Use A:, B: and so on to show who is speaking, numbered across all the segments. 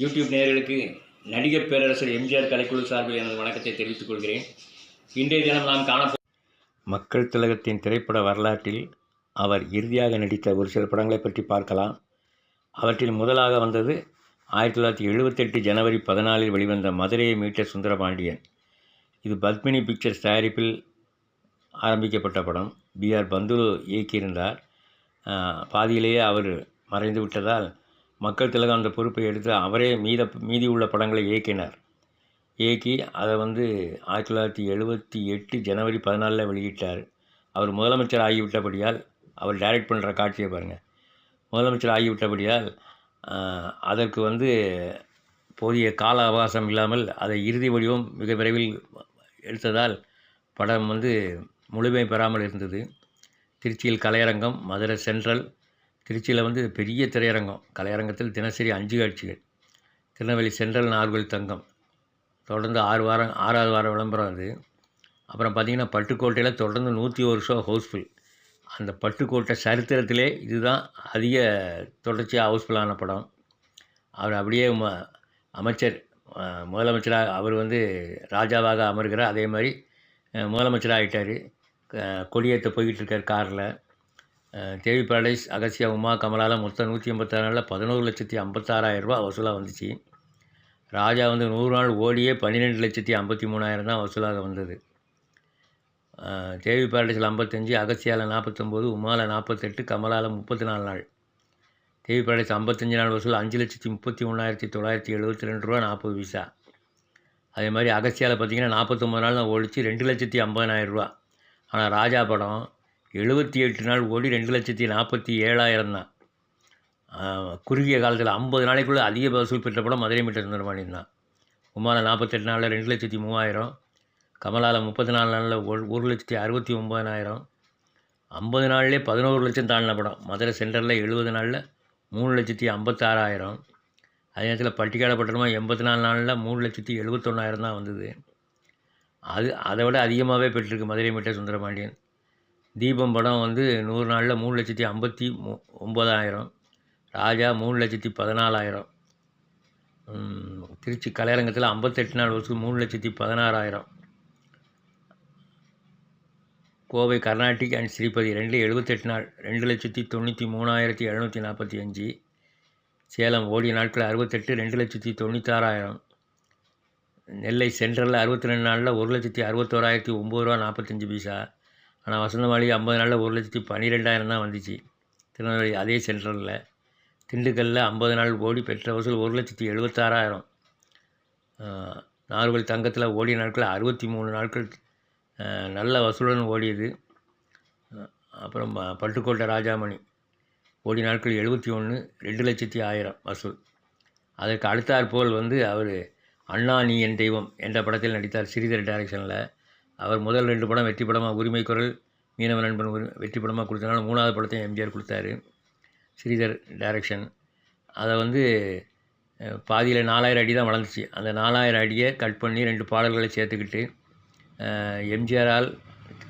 A: YouTube நேயர்களுக்கு நடிகர் பேரரசர் எம்ஜிஆர் கலைக்குழு சார்பில் எனது வணக்கத்தை தெரிவித்துக் கொள்கிறேன். இன்றைய தினம் நாம் காணப்போ மக்கள் திலகத்தின் திரைப்பட வரலாற்றில் அவர் இறுதியாக நடித்த ஒரு சில படங்களை பற்றி பார்க்கலாம். அவற்றில் முதலாக வந்தது ஆயிரத்தி தொள்ளாயிரத்தி எழுபத்தெட்டு ஜனவரி பதினாலில் வெளிவந்த மதுரையை மீட்ட சுந்தரபாண்டியன். இது பத்மினி பிக்சர்ஸ் தயாரிப்பில் ஆரம்பிக்கப்பட்ட படம். பிஆர் பந்துலு இயக்கியிருந்தார். பாதியிலேயே அவர் மறைந்து விட்டதால் மக்கள் திலகம் அந்த பொறுப்பை எடுத்து அவரே மீத மீதி உள்ள படங்களை இயக்கினார். இயக்கி அதை வந்து ஆயிரத்தி தொள்ளாயிரத்தி எழுபத்தி எட்டு ஜனவரி பதினாலில் வெளியிட்டார். அவர் முதலமைச்சர் ஆகிவிட்டபடியால் அவர் டைரக்ட் பண்ணுற காட்சியை பாருங்கள் முதலமைச்சர் ஆகிவிட்டபடியால் அதற்கு வந்து போதிய கால அவகாசம் இல்லாமல் அதை இறுதி வடிவம் மிக விரைவில் எடுத்ததால் படம் வந்து முழுமை பெறாமல் இருந்தது. திருச்சியில் கலையரங்கம் மதுரை சென்ட்ரல் திருச்சியில் வந்து பெரிய திரையரங்கம். கலையரங்கத்தில் தினசரி அஞ்சு காட்சிகள். திருநெல்வேலி சென்ட்ரல் நார்கோயில் தங்கம். தொடர்ந்து ஆறு வாரம் ஆறாவது வாரம் விளம்பரம் அது. அப்புறம் பார்த்திங்கன்னா பட்டுக்கோட்டையில் தொடர்ந்து நூற்றி ஒரு ஷோ ஹவுஸ்ஃபுல் அந்த பட்டுக்கோட்டை சரித்திரத்திலே இதுதான் அதிக தொடர்ச்சியாக ஹவுஸ்ஃபுல்லான படம். அவர் அப்படியே ம அமைச்சர் முதலமைச்சராக அவர் வந்து ராஜாவாக அமர்கிறார். அதே மாதிரி முதலமைச்சராக ஆகிட்டார் கொடியேற்ற போய்கிட்டு இருக்கார் காரில். தேவி பேரடைஸ் அகசியா உமா கமலால் மொத்தம் நூற்றி எண்பத்தாறு நாளில் பதினோரு லட்சத்தி ஐம்பத்தாறாயிரம் ரூபா வசூலாக வந்துச்சு. ராஜா வந்து நூறு நாள் ஓடியே பன்னிரெண்டு லட்சத்தி ஐம்பத்தி மூணாயிரம் தான் வசூலாக வந்தது. தேவி பேரடைஸில் ஐம்பத்தஞ்சு அகசியாவில் நாற்பத்தொம்போது உமாவில் நாற்பத்தெட்டு கமலாவில் முப்பத்தி நாலு நாள். தேவி பாரடைஸ் ஐம்பத்தஞ்சு நாள் வசூல் அஞ்சு லட்சத்தி முப்பத்தி மூணாயிரத்தி தொள்ளாயிரத்தி எழுபத்தி ரெண்டு ரூபா நாற்பது பைசா. அதே மாதிரி அகசியாவில் பார்த்தீங்கன்னா நாற்பத்தொம்பது நாள் ஓடிச்சு ரெண்டு லட்சத்தி ஐம்பதாயிரம் ரூபா. ஆனால் ராஜா படம் எழுபத்தி எட்டு நாள் ஓடி ரெண்டு லட்சத்தி நாற்பத்தி ஏழாயிரம் தான். குறுகிய காலத்தில் ஐம்பது நாளைக்குள்ளே அதிக வசூல் பெற்ற படம் மதுரை மீட்டர் சுந்தரமணி தான். உமாவில் நாற்பத்தெட்டு நாளில் ரெண்டு லட்சத்தி மூவாயிரம் கமலாவில் முப்பத்தி நாலு நாளில் ஒரு ஒரு லட்சத்தி அறுபத்தி ஒம்பதனாயிரம் ஐம்பது நாள்லேயே பதினோரு லட்சம் தாண்டின படம். மதுரை சென்டரில் எழுபது நாளில் மூணு லட்சத்தி ஐம்பத்தாறாயிரம் அதே நேரத்தில் பட்டிக்கால பட்டணமாக எண்பத்தி நாலு நாளில் மூணு லட்சத்தி எழுபத்தொன்னாயிரம் தான் வந்தது. அது அதை விட அதிகமாகவே பெற்றிருக்கு மதுரை மீட்டர் சுந்தரபாண்டியன். தீபம் படம் வந்து நூறு நாளில் மூணு லட்சத்தி ஐம்பத்தி மு ஒம்பதாயிரம் ராஜா மூணு லட்சத்தி பதினாலாயிரம். திருச்சி கலையரங்கத்தில் ஐம்பத்தெட்டு நாள் வருஷம் மூணு லட்சத்தி பதினாறாயிரம். கோவை கர்நாடிக் அண்ட் ஸ்ரீபதி ரெண்டு எழுபத்தெட்டு நாள் ரெண்டு லட்சத்தி தொண்ணூற்றி மூணாயிரத்தி எழுநூற்றி நாற்பத்தி அஞ்சு. சேலம் ஓடிய நாட்கள் அறுபத்தெட்டு ரெண்டு லட்சத்தி தொண்ணூத்தாறாயிரம். நெல்லை சென்ட்ரலில் அறுபத்தி ரெண்டு நாளில் ஒரு லட்சத்தி அறுபத்தோராயிரத்தி ஒம்பது ரூபா நாற்பத்தஞ்சு பைசா. ஆனால் வசந்தமாளி ஐம்பது நாளில் ஒரு லட்சத்தி பன்னிரெண்டாயிரம் தான் வந்துச்சு. திருநெல்வேலி அதே சென்ட்ரலில். திண்டுக்கல்லில் ஐம்பது நாள் ஓடி பெற்ற வசூல் ஒரு லட்சத்தி எழுபத்தாறாயிரம் நார்கோல் தங்கத்தில் ஓடிய நாட்கள் அறுபத்தி மூணு நாட்கள் நல்ல வசூலுடன் ஓடியது. அப்புறம் பட்டுக்கோட்டை ராஜாமணி ஓடி நாட்கள் எழுபத்தி ஒன்று ரெண்டு லட்சத்தி ஆயிரம் வசூல். அதற்கு அடுத்தாற்போல் வந்து அவர் அண்ணா நீ என் தெய்வம் என்ற படத்தில் நடித்தார் ஸ்ரீதர் டைரக்ஷனில். அவர் முதல் ரெண்டு படம் வெற்றி படமாக உரிமை குரல் மீனவ நண்பன் உரி வெற்றி படமாக கொடுத்தனால மூணாவது படத்தையும் எம்ஜிஆர் கொடுத்தாரு. ஸ்ரீதர் டைரக்ஷன். அதை வந்து பாதியில் நாலாயிரம் அடி தான் வளர்ந்துச்சு. அந்த நாலாயிரம் அடியை கட் பண்ணி ரெண்டு பாடல்களை சேர்த்துக்கிட்டு எம்ஜிஆரால்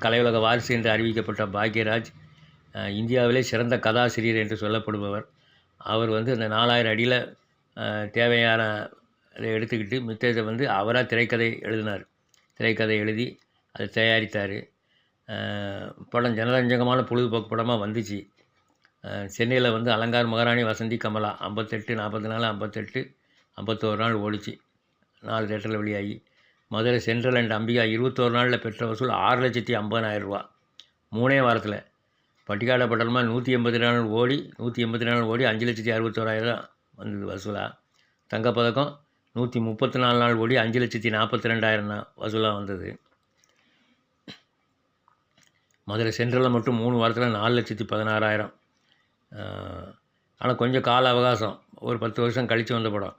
A: கலையுலக வாரிசு என்று அறிவிக்கப்பட்ட பாக்யராஜ் இந்தியாவிலே சிறந்த கதாசிரியர் என்று சொல்லப்படுபவர். அவர் வந்து அந்த நாலாயிரம் அடியில் தேவையான அதை எடுத்துக்கிட்டு மித்தத்தை வந்து அவராக திரைக்கதை எழுதினார். திரைக்கதை எழுதி அதை தயாரித்தார். படம் ஜனரஞ்சகமான பொழுதுபோக்கு படமாக வந்துச்சு. சென்னையில் வந்து அலங்கார் மகாராணி வசந்தி கமலா ஐம்பத்தெட்டு நாற்பத்தி நாலு ஐம்பத்தெட்டு ஐம்பத்தோரு நாள் ஓடிச்சு. நாலு தேட்டரில் வெளியாகி. மதுரை சென்ட்ரல் அண்ட் அம்பிகா இருபத்தோரு நாளில் பெற்ற வசூல் ஆறு லட்சத்தி ஐம்பதாயிரரூபா மூணே வாரத்தில். பட்டிக்காட பட்டணமா நூற்றி எண்பத்தி நாலு ஓடி நூற்றி எண்பத்தி நாலு ஓடி அஞ்சு லட்சத்தி அறுபத்தோராயிரம் வந்தது வசூலாக தங்கப்பதக்கம் நூற்றி முப்பத்தி நாலு நாள் ஓடி அஞ்சு லட்சத்தி நாற்பத்தி ரெண்டாயிரம் தான் வசூலாக வந்தது. மதுரை சென்ட்ரலில் மட்டும் மூணு வாரத்தில் நாலு லட்சத்தி பதினாறாயிரம். ஆனால் கொஞ்சம் கால அவகாசம். ஒரு பத்து வருஷம் கழித்து வந்த படம்.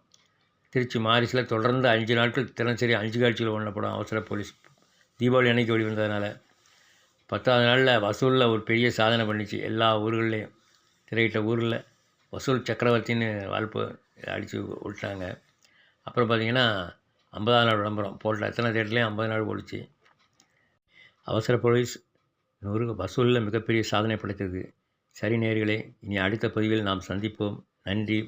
A: திருச்சி மாரிஸில் தொடர்ந்து அஞ்சு நாட்கள் தினசரி அஞ்சு காட்சிகள் ஒன்ற படம் அவசர போலீஸ். தீபாவளி அன்னைக்கு வெளிவந்ததுனால பத்தாவது நாளில் வசூலில் ஒரு பெரிய சாதனை பண்ணிச்சு எல்லா ஊர்கள்லேயும். திரையிட்ட ஊரில் வசூல் சக்கரவர்த்தின்னு வாழ்ப்பு அடித்து விட்டாங்க. அப்புறம் பார்த்திங்கன்னா ஐம்பதாம் நாள் விளம்பரம் போட்ட எத்தனை தேட்டர்லேயும் ஐம்பது நாள் ஓடிச்சு. அவசர போலீஸ் நூறு வசூலில் மிகப்பெரிய சாதனை படைத்தது. சரி நேர்களே இனி அடுத்த பதிவில் நாம் சந்திப்போம். நன்றி